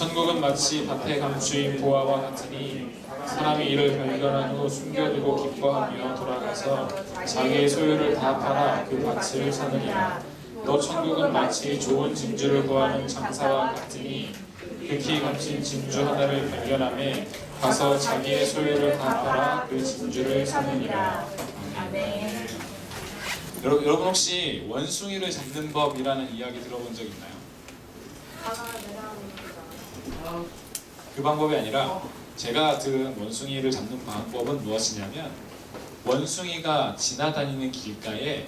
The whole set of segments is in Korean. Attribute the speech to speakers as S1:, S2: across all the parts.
S1: 천국은 마치 밭에 감추인 보화와 같으니 사람이 이를 발견한 후 숨겨두고 기뻐하며 돌아가서 자기의 소유를 다 팔아 그 밭을 사느니라. 또 천국은 마치 좋은 진주를 구하는 장사와 같으니 극히 값진 진주 하나를 발견함에 가서 자기의 소유를 다 팔아 그 진주를 사느니라.
S2: 아멘.
S1: 여러분, 여러분 혹시 원숭이를 잡는 법이라는 이야기 들어본 적 있나요? 그 방법이 아니라 제가 들은 원숭이를 잡는 방법은 무엇이냐면 원숭이가 지나다니는 길가에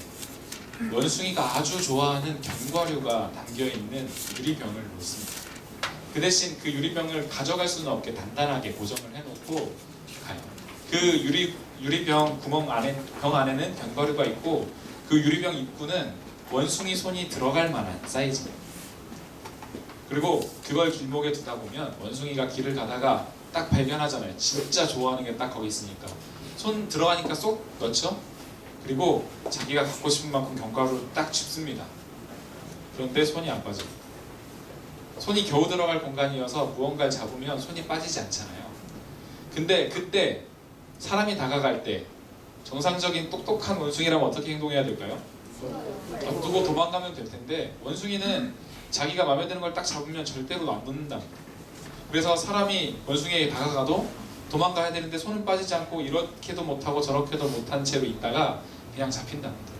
S1: 원숭이가 아주 좋아하는 견과류가 담겨 있는 유리병을 놓습니다. 그 대신 그 유리병을 가져갈 수는 없게 단단하게 고정을 해놓고 가요. 그 유리 유리병 구멍 안에 병 안에는 견과류가 있고 그 유리병 입구는 원숭이 손이 들어갈 만한 사이즈입니다. 그리고 그걸 길목에 두다 보면 원숭이가 길을 가다가 딱 발견하잖아요. 진짜 좋아하는 게 딱 거기 있으니까 손 들어가니까 쏙 넣죠. 그리고 자기가 갖고 싶은 만큼 견과류를 딱 줍습니다. 그런데 손이 안 빠져. 손이 겨우 들어갈 공간이어서 무언가를 잡으면 손이 빠지지 않잖아요. 근데 그때 사람이 다가갈 때 정상적인 똑똑한 원숭이라면 어떻게 행동해야 될까요? 두고 도망가면 될 텐데 원숭이는 자기가 마음에 드는 걸 딱 잡으면 절대로 안 놓는다. 그래서 사람이 원숭이에게 다가가도 도망가야 되는데 손은 빠지지 않고 이렇게도 못하고 저렇게도 못한 채로 있다가 그냥 잡힌답니다.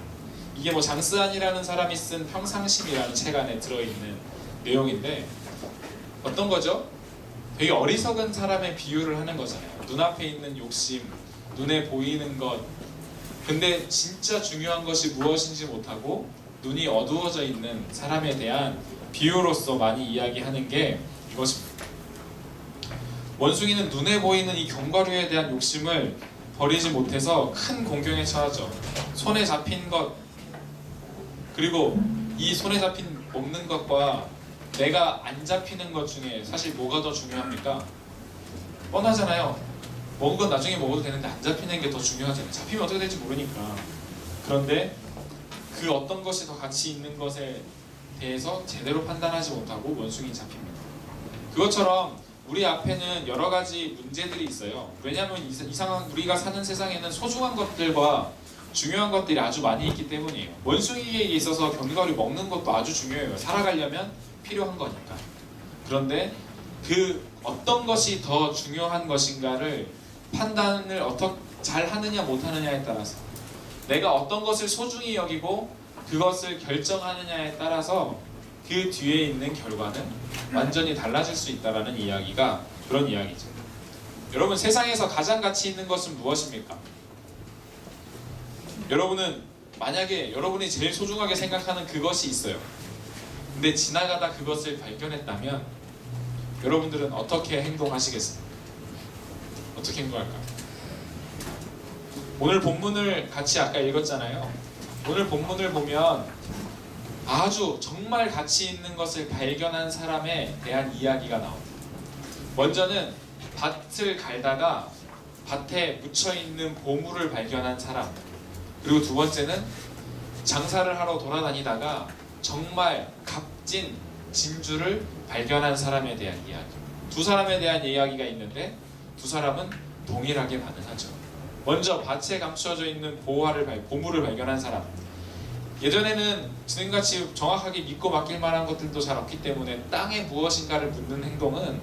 S1: 이게 뭐 장스안이라는 사람이 쓴 평상심이라는 책 안에 들어있는 내용인데 어떤 거죠? 되게 어리석은 사람의 비유를 하는 거잖아요. 눈앞에 있는 욕심, 눈에 보이는 것. 근데 진짜 중요한 것이 무엇인지 못하고 눈이 어두워져 있는 사람에 대한 비유로서 많이 이야기하는 게 이것입니다. 원숭이는 눈에 보이는 이 견과류에 대한 욕심을 버리지 못해서 큰 공경에 처하죠. 손에 잡힌 것 그리고 이 손에 잡힌 먹는 것과 내가 안 잡히는 것 중에 사실 뭐가 더 중요합니까? 뻔하잖아요. 먹은 건 나중에 먹어도 되는데 안 잡히는 게 더 중요하잖아요. 잡히면 어떻게 될지 모르니까. 그런데 그 어떤 것이 더 가치 있는 것에 대해서 제대로 판단하지 못하고 원숭이 잡힙니다. 그것처럼 우리 앞에는 여러 가지 문제들이 있어요. 왜냐하면 이, 이 상황 우리가 사는 세상에는 소중한 것들과 중요한 것들이 아주 많이 있기 때문이에요. 원숭이에 있어서 견과류 먹는 것도 아주 중요해요. 살아가려면 필요한 거니까. 그런데 그 어떤 것이 더 중요한 것인가를 판단을 어떻게 잘 하느냐 못 하느냐에 따라서 내가 어떤 것을 소중히 여기고 그것을 결정하느냐에 따라서 그 뒤에 있는 결과는 완전히 달라질 수 있다라는 이야기가 그런 이야기죠. 여러분 세상에서 가장 가치 있는 것은 무엇입니까? 여러분은 만약에 여러분이 제일 소중하게 생각하는 그것이 있어요. 근데 지나가다 그것을 발견했다면 여러분들은 어떻게 행동하시겠습니까? 어떻게 행동할까요? 오늘 본문을 같이 아까 읽었잖아요. 오늘 본문을 보면 아주 정말 가치 있는 것을 발견한 사람에 대한 이야기가 나옵니다. 먼저는 밭을 갈다가 밭에 묻혀 있는 보물을 발견한 사람. 그리고 두 번째는 장사를 하러 돌아다니다가 정말 값진 진주를 발견한 사람에 대한 이야기. 두 사람에 대한 이야기가 있는데 두 사람은 동일하게 반응하죠. 먼저 밭에 감추어져 있는 보화를 발, 보물을 발견한 사람. 예전에는 지금같이 정확하게 믿고 맡길 만한 것들도 잘 없기 때문에 땅에 무엇인가를 묻는 행동은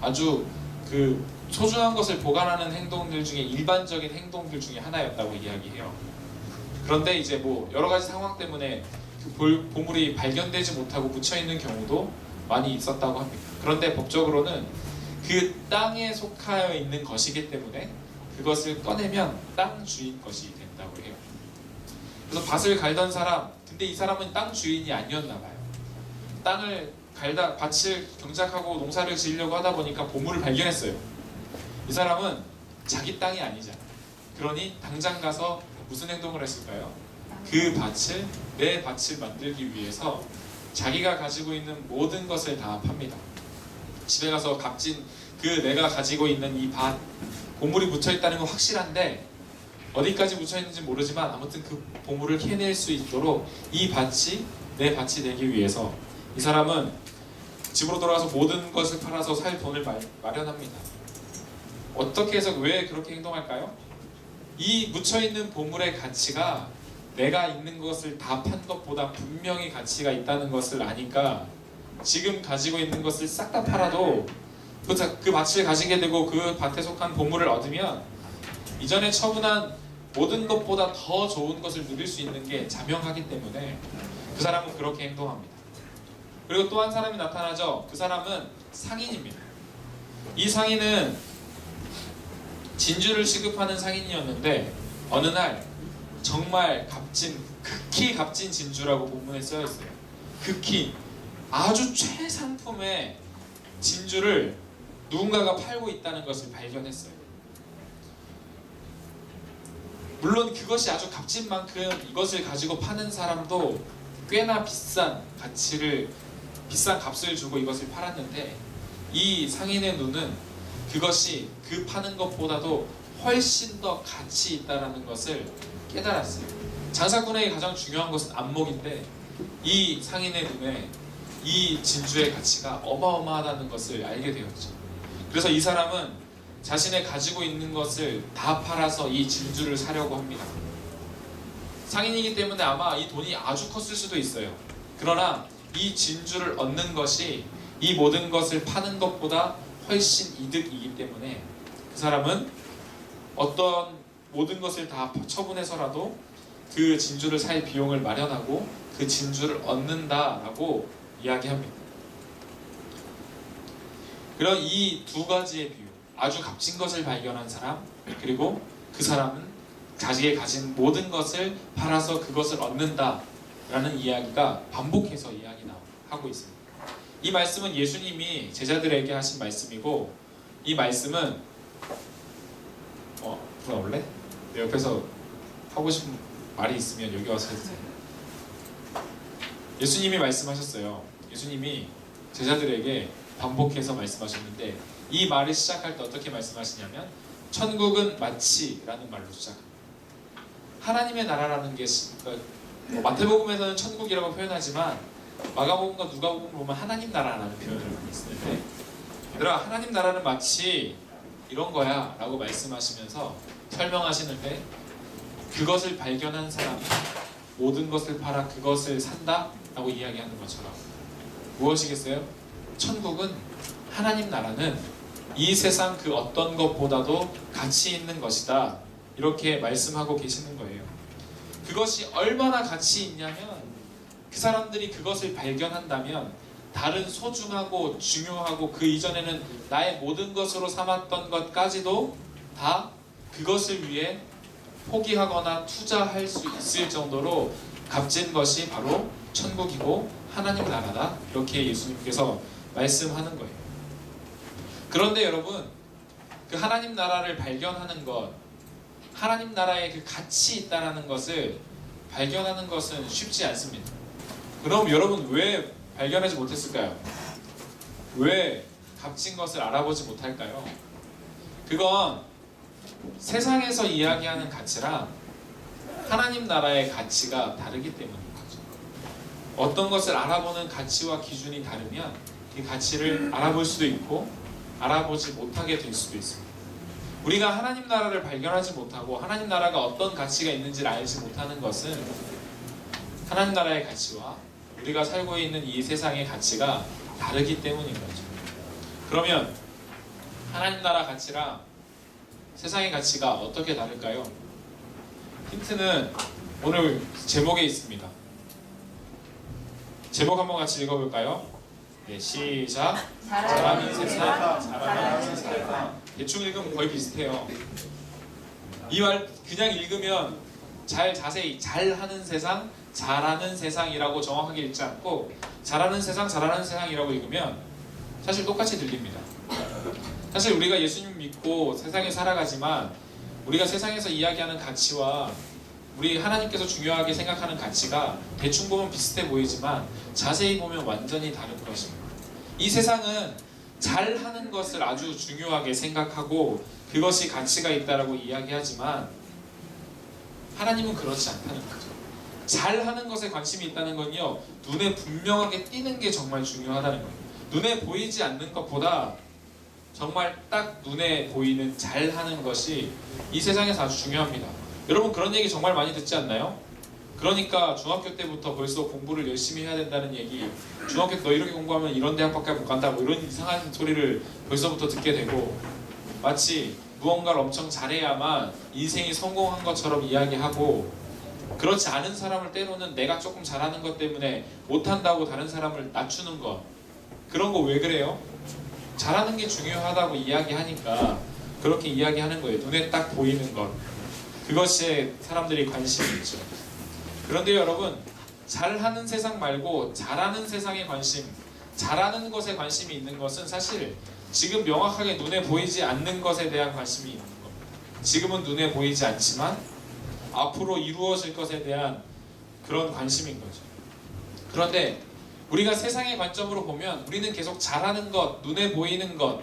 S1: 아주 그 소중한 것을 보관하는 행동들 중에 일반적인 행동들 중에 하나였다고 이야기해요. 그런데 이제 뭐 여러 가지 상황 때문에 그 볼- 보물이 발견되지 못하고 묻혀 있는 경우도 많이 있었다고 합니다. 그런데 법적으로는 그 땅에 속하여 있는 것이기 때문에 그것을 꺼내면 땅 주인 것이 된다고 해요. 그래서 밭을 갈던 사람, 근데 이 사람은 땅 주인이 아니었나 봐요. 땅을 갈다 밭을 경작하고 농사를 지으려고 하다 보니까 보물을 발견했어요. 이 사람은 자기 땅이 아니잖아. 그러니 당장 가서 무슨 행동을 했을까요? 그 밭을 내 밭을 만들기 위해서 자기가 가지고 있는 모든 것을 다 팝니다. 집에 가서 값진 그 내가 가지고 있는 이 밭 보물이 묻혀 있다는 건 확실한데 어디까지 묻혀 있는지 모르지만 아무튼 그 보물을 캐낼 수 있도록 이 밭이 내 밭이 되기 위해서 이 사람은 집으로 돌아가서 모든 것을 팔아서 살 돈을 마, 마련합니다. 어떻게 해서 왜 그렇게 행동할까요? 이 묻혀 있는 보물의 가치가 내가 있는 것을 다 판 것보다 분명히 가치가 있다는 것을 아니까 지금 가지고 있는 것을 싹 다 팔아도 그, 자- 그 밭을 가지게 되고 그 밭에 속한 보물을 얻으면 이전에 처분한 모든 것보다 더 좋은 것을 누릴 수 있는 게 자명하기 때문에 그 사람은 그렇게 행동합니다. 그리고 또 한 사람이 나타나죠. 그 사람은 상인입니다. 이 상인은 진주를 취급하는 상인이었는데 어느 날 정말 값진 극히 값진 진주라고 본문에 쓰여 있어요. 극히 아주 최상품의 진주를 누군가가 팔고 있다는 것을 발견했어요. 물론 그것이 아주 값진 만큼 이것을 가지고 파는 사람도 꽤나 비싼 가치를 비싼 값을 주고 이것을 팔았는데 이 상인의 눈은 그것이 그 파는 것보다도 훨씬 더 가치 있다라는 것을 깨달았어요. 장사꾼에게 가장 중요한 것은 안목인데 이 상인의 눈에 이 진주의 가치가 어마어마하다는 것을 알게 되었죠. 그래서 이 사람은 자신의 가지고 있는 것을 다 팔아서 이 진주를 사려고 합니다. 상인이기 때문에 아마 이 돈이 아주 컸을 수도 있어요. 그러나 이 진주를 얻는 것이 이 모든 것을 파는 것보다 훨씬 이득이기 때문에 그 사람은 어떤 모든 것을 다 처분해서라도 그 진주를 살 비용을 마련하고 그 진주를 얻는다라고 이야기합니다. 그런 이 두 가지의 비유, 아주 값진 것을 발견한 사람, 그리고 그 사람은 자기의 가진 모든 것을 팔아서 그것을 얻는다라는 이야기가 반복해서 이야기 나 하고 있습니다. 이 말씀은 예수님이 제자들에게 하신 말씀이고 이 말씀은 어, 불러올래? 내 옆에서 하고 싶은 말이 있으면 여기 와서 해도 돼요. 예수님이 말씀하셨어요. 예수님이 제자들에게 반복해서 말씀하셨는데 이 말을 시작할 때 어떻게 말씀하시냐면 천국은 마치라는 말로 시작합니다. 하나님의 나라라는 게 시- 그러니까 뭐 마태복음에서는 천국이라고 표현하지만 마가복음과 누가복음 보면 하나님 나라라는 표현을 많이 쓰는데 얘들아 하나님 나라는 마치 이런 거야 라고 말씀하시면서 설명하시는데 그것을 발견한 사람이 모든 것을 팔아 그것을 산다 라고 이야기하는 것처럼 무엇이겠어요? 천국은 하나님 나라는 이 세상 그 어떤 것보다도 가치 있는 것이다. 이렇게 말씀하고 계시는 거예요. 그것이 얼마나 가치 있냐면 그 사람들이 그것을 발견한다면 다른 소중하고 중요하고 그 이전에는 나의 모든 것으로 삼았던 것까지도 다 그것을 위해 포기하거나 투자할 수 있을 정도로 값진 것이 바로 천국이고 하나님 나라다. 이렇게 예수님께서 말씀하는 거예요. 그런데 여러분 그 하나님 나라를 발견하는 것 하나님 나라에 그 가치 있다라는 것을 발견하는 것은 쉽지 않습니다. 그럼 여러분 왜 발견하지 못했을까요? 왜 값진 것을 알아보지 못할까요? 그건 세상에서 이야기하는 가치랑 하나님 나라의 가치가 다르기 때문인 거죠. 어떤 것을 알아보는 가치와 기준이 다르면 그 가치를 알아볼 수도 있고 알아보지 못하게 될 수도 있습니다. 우리가 하나님 나라를 발견하지 못하고 하나님 나라가 어떤 가치가 있는지를 알지 못하는 것은 하나님 나라의 가치와 우리가 살고 있는 이 세상의 가치가 다르기 때문인 거죠. 그러면 하나님 나라 가치랑 세상의 가치가 어떻게 다를까요? 힌트는 오늘 제목에 있습니다. 제목 한번 같이 읽어볼까요? 네, 시작. 잘하는 세상, 잘하는 세상. 대충 읽으면 거의 비슷해요. 이 말 그냥 읽으면 잘 자세히 잘하는 세상, 잘하는 세상이라고 정확하게 읽지 않고 잘하는 세상, 잘하는 세상이라고 읽으면 사실 똑같이 들립니다. 사실 우리가 예수님 믿고 세상에 살아가지만 우리가 세상에서 이야기하는 가치와 우리 하나님께서 중요하게 생각하는 가치가 대충 보면 비슷해 보이지만 자세히 보면 완전히 다른 것입니다. 이 세상은 잘하는 것을 아주 중요하게 생각하고 그것이 가치가 있다라고 이야기하지만 하나님은 그렇지 않다는 거죠. 잘하는 것에 관심이 있다는 건요 눈에 분명하게 띄는 게 정말 중요하다는 거예요. 눈에 보이지 않는 것보다 정말 딱 눈에 보이는 잘하는 것이 이 세상에서 아주 중요합니다. 여러분 그런 얘기 정말 많이 듣지 않나요? 그러니까 중학교 때부터 벌써 공부를 열심히 해야 된다는 얘기 중학교 때너 이렇게 공부하면 이런 대학밖에 못 간다 뭐 이런 이상한 소리를 벌써부터 듣게 되고 마치 무언가를 엄청 잘해야만 인생이 성공한 것처럼 이야기하고 그렇지 않은 사람을 때로는 내가 조금 잘하는 것 때문에 못한다고 다른 사람을 낮추는 것 그런 거 왜 그래요? 잘하는 게 중요하다고 이야기하니까 그렇게 이야기하는 거예요. 눈에 딱 보이는 것 그것에 사람들이 관심이 있죠. 그런데 여러분 잘하는 세상 말고 잘하는 세상에 관심 잘하는 것에 관심이 있는 것은 사실 지금 명확하게 눈에 보이지 않는 것에 대한 관심이 있는 겁니다. 지금은 눈에 보이지 않지만 앞으로 이루어질 것에 대한 그런 관심인 거죠. 그런데 우리가 세상의 관점으로 보면 우리는 계속 잘하는 것, 눈에 보이는 것,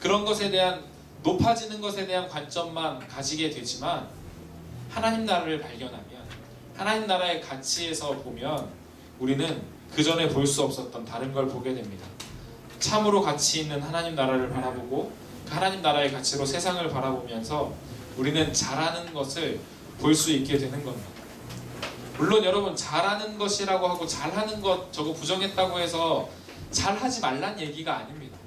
S1: 그런 것에 대한 높아지는 것에 대한 관점만 가지게 되지만 하나님 나라를 발견하면 하나님 나라의 가치에서 보면 우리는 그 전에 볼 수 없었던 다른 걸 보게 됩니다. 참으로 가치 있는 하나님 나라를 바라보고 그 하나님 나라의 가치로 세상을 바라보면서 우리는 잘하는 것을 볼 수 있게 되는 겁니다. 물론 여러분 잘하는 것이라고 하고 잘하는 것 저거 부정했다고 해서 잘하지 말란 얘기가 아닙니다.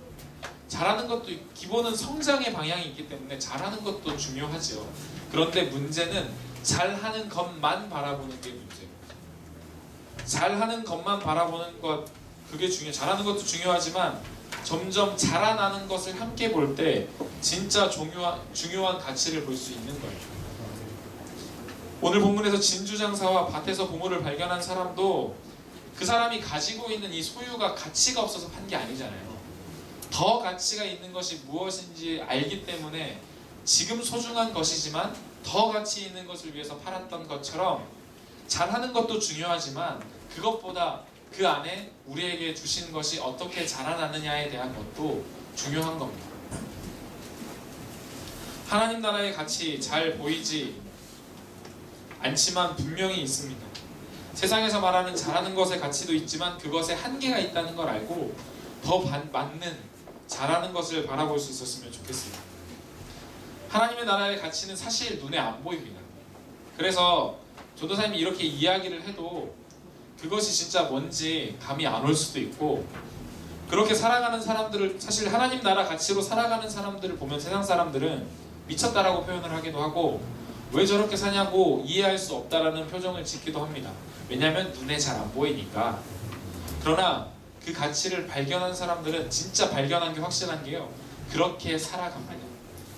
S1: 잘하는 것도 기본은 성장의 방향이 있기 때문에 잘하는 것도 중요하죠. 그런데 문제는 잘하는 것만 바라보는 게 문제입니다. 잘하는 것만 바라보는 것 그게 중요. 잘하는 것도 중요하지만 점점 자라나는 것을 함께 볼 때 진짜 중요한 중요한 가치를 볼 수 있는 거예요. 오늘 본문에서 진주 장사와 밭에서 보물을 발견한 사람도 그 사람이 가지고 있는 이 소유가 가치가 없어서 판 게 아니잖아요. 더 가치가 있는 것이 무엇인지 알기 때문에 지금 소중한 것이지만 더 가치 있는 것을 위해서 팔았던 것처럼 잘하는 것도 중요하지만 그것보다 그 안에 우리에게 주신 것이 어떻게 자라나느냐에 대한 것도 중요한 겁니다. 하나님 나라의 가치 잘 보이지 않지만 분명히 있습니다. 세상에서 말하는 잘하는 것의 가치도 있지만 그것에 한계가 있다는 걸 알고 더 반- 맞는 잘하는 것을 바라볼 수 있었으면 좋겠습니다. 하나님의 나라의 가치는 사실 눈에 안 보입니다. 그래서 전도사님이 이렇게 이야기를 해도 그것이 진짜 뭔지 감이 안 올 수도 있고 그렇게 살아가는 사람들을 사실 하나님 나라 가치로 살아가는 사람들을 보면 세상 사람들은 미쳤다라고 표현을 하기도 하고 왜 저렇게 사냐고 이해할 수 없다라는 표정을 짓기도 합니다. 왜냐하면 눈에 잘 안 보이니까. 그러나 그 가치를 발견한 사람들은 진짜 발견한 게 확실한 게요. 그렇게 살아갑니다.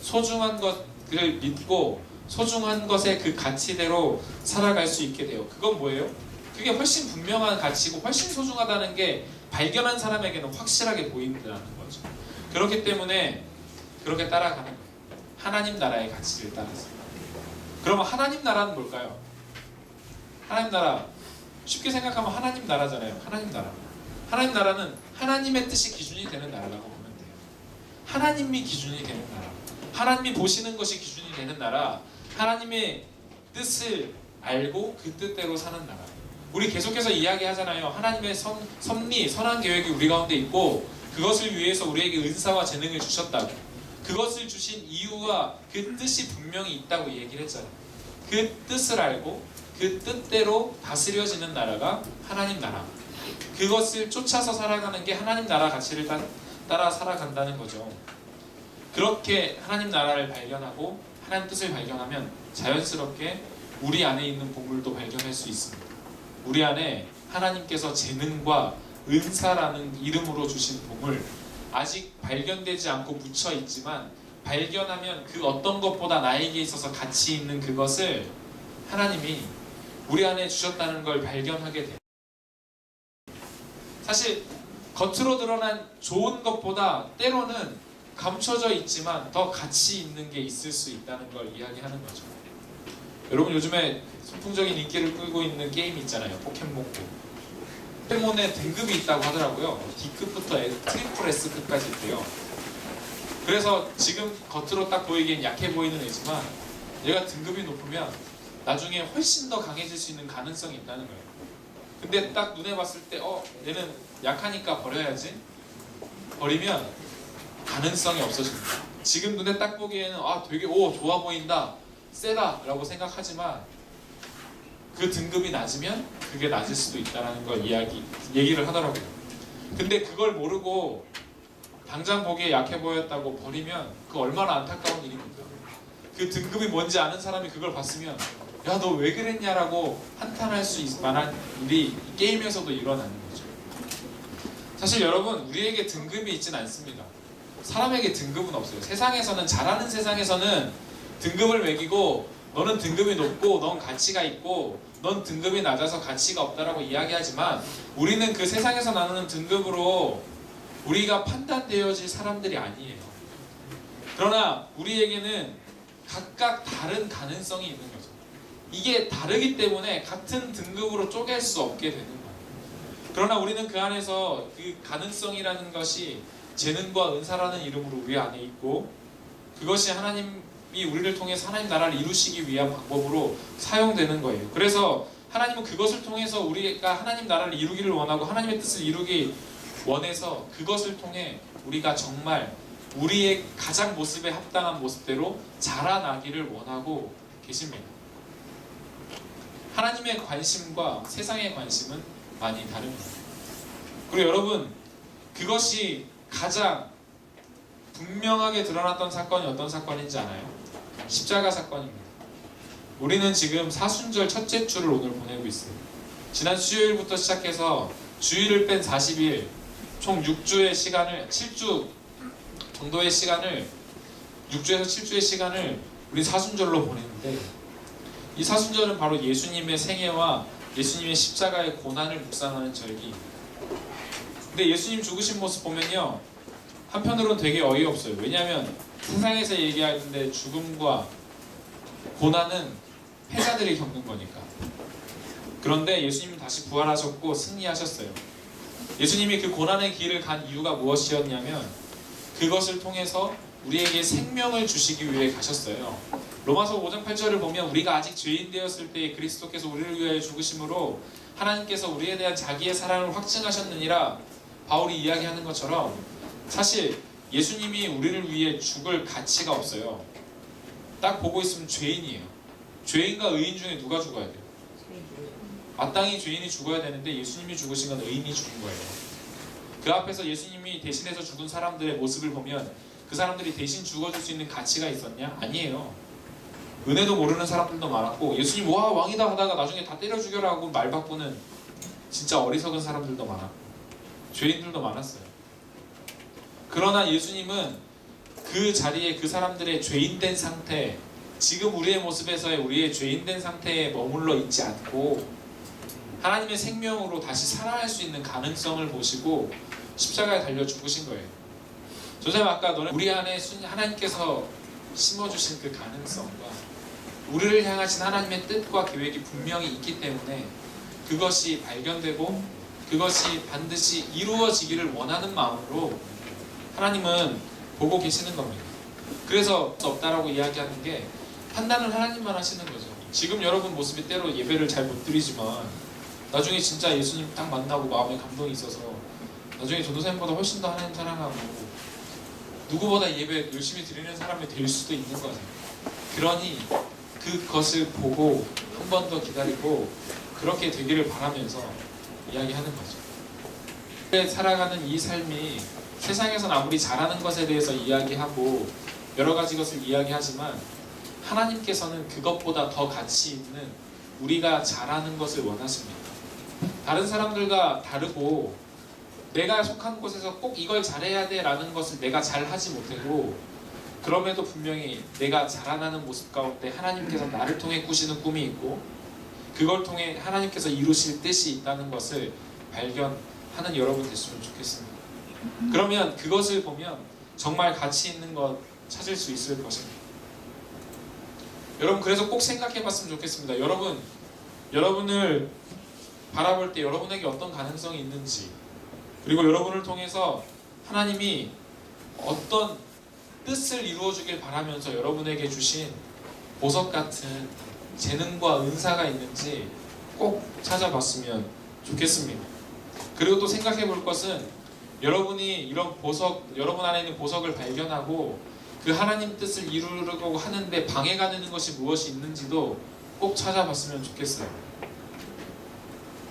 S1: 소중한 것을 믿고 소중한 것의 그 가치대로 살아갈 수 있게 돼요. 그건 뭐예요? 그게 훨씬 분명한 가치고 훨씬 소중하다는 게 발견한 사람에게는 확실하게 보인다는 거죠. 그렇기 때문에 그렇게 따라가는 거예요. 하나님 나라의 가치를 따라서. 그러면 하나님 나라는 뭘까요? 하나님 나라 쉽게 생각하면 하나님 나라잖아요. 하나님 나라. 하나님 나라는 하나님의 뜻이 기준이 되는 나라라고 보면 돼요. 하나님이 기준이 되는. 하나님이 보시는 것이 기준이 되는 나라. 하나님의 뜻을 알고 그 뜻대로 사는 나라. 우리 계속해서 이야기하잖아요. 하나님의 선, 섭리, 선한 계획이 우리 가운데 있고 그것을 위해서 우리에게 은사와 재능을 주셨다고. 그것을 주신 이유와 그 뜻이 분명히 있다고 얘기를 했잖아요. 그 뜻을 알고 그 뜻대로 다스려지는 나라가 하나님 나라. 그것을 쫓아서 살아가는 게 하나님 나라 가치를 따, 따라 살아간다는 거죠. 그렇게 하나님 나라를 발견하고 하나님 뜻을 발견하면 자연스럽게 우리 안에 있는 보물도 발견할 수 있습니다. 우리 안에 하나님께서 재능과 은사라는 이름으로 주신 보물 아직 발견되지 않고 묻혀 있지만 발견하면 그 어떤 것보다 나에게 있어서 가치 있는 그것을 하나님이 우리 안에 주셨다는 걸 발견하게 돼요. 사실 겉으로 드러난 좋은 것보다 때로는 감춰져 있지만 더 가치 있는 게 있을 수 있다는 걸 이야기하는 거죠. 여러분 요즘에 선풍적인 인기를 끌고 있는 게임 있잖아요. 포켓몬고. 포켓몬에 등급이 있다고 하더라고요. D급부터 트리플 S급까지 있대요. 그래서 지금 겉으로 딱 보이기엔 약해 보이는 애지만 얘가 등급이 높으면 나중에 훨씬 더 강해질 수 있는 가능성이 있다는 거예요. 근데 딱 눈에 봤을 때, 어, 얘는 약하니까 버려야지. 버리면 가능성이 없어집니다. 지금 눈에 딱 보기에는 아 되게 오 좋아 보인다 세다라고 생각하지만 그 등급이 낮으면 그게 낮을 수도 있다라는 걸 이야기 얘기를 하더라고요. 근데 그걸 모르고 당장 보기에 약해 보였다고 버리면 그 얼마나 안타까운 일입니까? 그 등급이 뭔지 아는 사람이 그걸 봤으면 야 너 왜 그랬냐라고 한탄할 수 있을 만한 일이 이 게임에서도 일어나는 거죠. 사실 여러분 우리에게 등급이 있진 않습니다. 사람에게 등급은 없어요. 세상에서는 잘하는 세상에서는 등급을 매기고 너는 등급이 높고 넌 가치가 있고 넌 등급이 낮아서 가치가 없다라고 이야기하지만 우리는 그 세상에서 나누는 등급으로 우리가 판단되어질 사람들이 아니에요. 그러나 우리에게는 각각 다른 가능성이 있는 거죠. 이게 다르기 때문에 같은 등급으로 쪼갤 수 없게 되는 거예요. 그러나 우리는 그 안에서 그 가능성이라는 것이 재능과 은사라는 이름으로 우리 안에 있고 그것이 하나님이 우리를 통해서 하나님 나라를 이루시기 위한 방법으로 사용되는 거예요. 그래서 하나님은 그것을 통해서 우리가 하나님 나라를 이루기를 원하고 하나님의 뜻을 이루기 원해서 그것을 통해 우리가 정말 우리의 가장 모습에 합당한 모습대로 자라나기를 원하고 계십니다. 하나님의 관심과 세상의 관심은 많이 다릅니다. 그리고 여러분 그것이 가장 분명하게 드러났던 사건이 어떤 사건인지 아나요? 십자가 사건입니다. 우리는 지금 사순절 첫째 주를 오늘 보내고 있어요. 지난 수요일부터 시작해서 주일을 뺀 40일, 총 6주의 시간을 7주 정도의 시간을 6주에서 7주의 시간을 우리 사순절로 보냈는데 이 사순절은 바로 예수님의 생애와 예수님의 십자가의 고난을 묵상하는 절기. 근데 예수님 죽으신 모습 보면요. 한편으로는 되게 어이없어요. 왜냐하면 세상에서 얘기하는데 죽음과 고난은 패자들이 겪는 거니까. 그런데 예수님은 다시 부활하셨고 승리하셨어요. 예수님이 그 고난의 길을 간 이유가 무엇이었냐면 그것을 통해서 우리에게 생명을 주시기 위해 가셨어요. 로마서 5장 8절을 보면 우리가 아직 죄인 되었을 때 그리스도께서 우리를 위하여 죽으심으로 하나님께서 우리에 대한 자기의 사랑을 확증하셨느니라 바울이 이야기하는 것처럼 사실 예수님이 우리를 위해 죽을 가치가 없어요. 딱 보고 있으면 죄인이에요. 죄인과 의인 중에 누가 죽어야 돼요? 마땅히 죄인이 죽어야 되는데 예수님이 죽으신 건 의인이 죽은 거예요. 그 앞에서 예수님이 대신해서 죽은 사람들의 모습을 보면 그 사람들이 대신 죽어줄 수 있는 가치가 있었냐? 아니에요. 은혜도 모르는 사람들도 많았고 예수님 와 왕이다 하다가 나중에 다 때려 죽여라 하고 말 바꾸는 진짜 어리석은 사람들도 많았고 죄인들도 많았어요. 그러나 예수님은 그 자리에 그 사람들의 죄인된 상태 지금 우리의 모습에서의 우리의 죄인된 상태에 머물러 있지 않고 하나님의 생명으로 다시 살아날 수 있는 가능성을 보시고 십자가에 달려 죽으신 거예요. 조셉 아까 너는 우리 안에 순- 하나님께서 심어주신 그 가능성과 우리를 향하신 하나님의 뜻과 계획이 분명히 있기 때문에 그것이 발견되고 그것이 반드시 이루어지기를 원하는 마음으로 하나님은 보고 계시는 겁니다. 그래서 없다라고 이야기하는 게 판단을 하나님만 하시는 거죠. 지금 여러분 모습이 때로 예배를 잘 못 드리지만 나중에 진짜 예수님 딱 만나고 마음에 감동이 있어서 나중에 전도사님보다 훨씬 더 하나님 사랑하고 누구보다 예배 열심히 드리는 사람이 될 수도 있는 거죠. 그러니 그것을 보고 한 번 더 기다리고 그렇게 되기를 바라면서 이야기하는 거죠. 살아가는 이 삶이 세상에서는 아무리 잘하는 것에 대해서 이야기하고 여러 가지 것을 이야기하지만 하나님께서는 그것보다 더 가치 있는 우리가 잘하는 것을 원하십니다. 다른 사람들과 다르고 내가 속한 곳에서 꼭 이걸 잘해야 돼라는 것을 내가 잘 하지 못하고 그럼에도 분명히 내가 자라나는 모습 가운데 하나님께서 나를 통해 꾸시는 꿈이 있고 그걸 통해 하나님께서 이루실 뜻이 있다는 것을 발견하는 여러분 됐으면 좋겠습니다. 그러면 그것을 보면 정말 가치 있는 것 찾을 수 있을 것입니다. 여러분 그래서 꼭 생각해 봤으면 좋겠습니다. 여러분 여러분을 바라볼 때 여러분에게 어떤 가능성이 있는지 그리고 여러분을 통해서 하나님이 어떤 뜻을 이루어 주길 바라면서 여러분에게 주신 보석 같은 재능과 은사가 있는지 꼭 찾아봤으면 좋겠습니다. 그리고 또 생각해 볼 것은 여러분이 이런 보석, 여러분 안에 있는 보석을 발견하고 그 하나님 뜻을 이루려고 하는데 방해가 되는 것이 무엇이 있는지도 꼭 찾아봤으면 좋겠어요.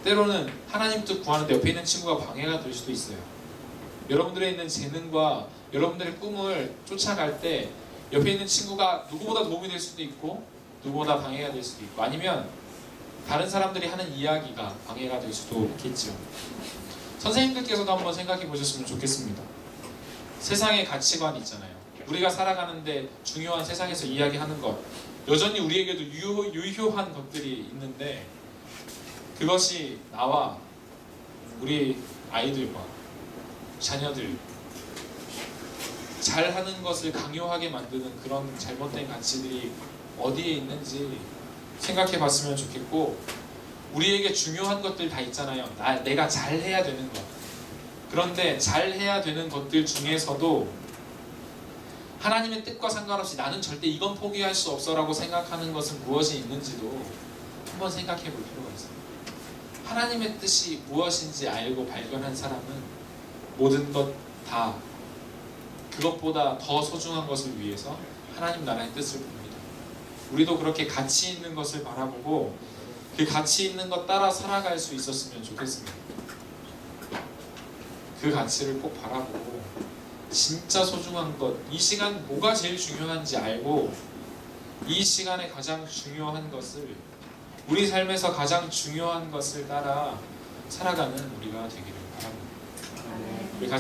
S1: 때로는 하나님 뜻 구하는데 옆에 있는 친구가 방해가 될 수도 있어요. 여러분들의 있는 재능과 여러분들의 꿈을 쫓아갈 때 옆에 있는 친구가 누구보다 도움이 될 수도 있고 누구보다 방해가 될 수도 있고 아니면 다른 사람들이 하는 이야기가 방해가 될 수도 있겠죠. 선생님들께서도 한번 생각해 보셨으면 좋겠습니다. 세상의 가치관 있잖아요. 우리가 살아가는데 중요한 세상에서 이야기하는 것 여전히 우리에게도 유효, 유효한 것들이 있는데 그것이 나와 우리 아이들과 자녀들 잘하는 것을 강요하게 만드는 그런 잘못된 가치들이 어디에 있는지 생각해 봤으면 좋겠고 우리에게 중요한 것들 다 있잖아요. 나, 내가 잘해야 되는 것. 그런데 잘해야 되는 것들 중에서도 하나님의 뜻과 상관없이 나는 절대 이건 포기할 수 없어라고 생각하는 것은 무엇이 있는지도 한번 생각해 볼 필요가 있습니다. 하나님의 뜻이 무엇인지 알고 발견한 사람은 모든 것 다 그것보다 더 소중한 것을 위해서 하나님 나라의 뜻을. 우리도 그렇게 가치 있는 것을 바라보고 그 가치 있는 것 따라 살아갈 수 있었으면 좋겠습니다. 그 가치를 꼭 바라보고 진짜 소중한 것, 이 시간 뭐가 제일 중요한지 알고 이 시간에 가장 중요한 것을 우리 삶에서 가장 중요한 것을 따라 살아가는 우리가 되기를 바랍니다. 우리 같이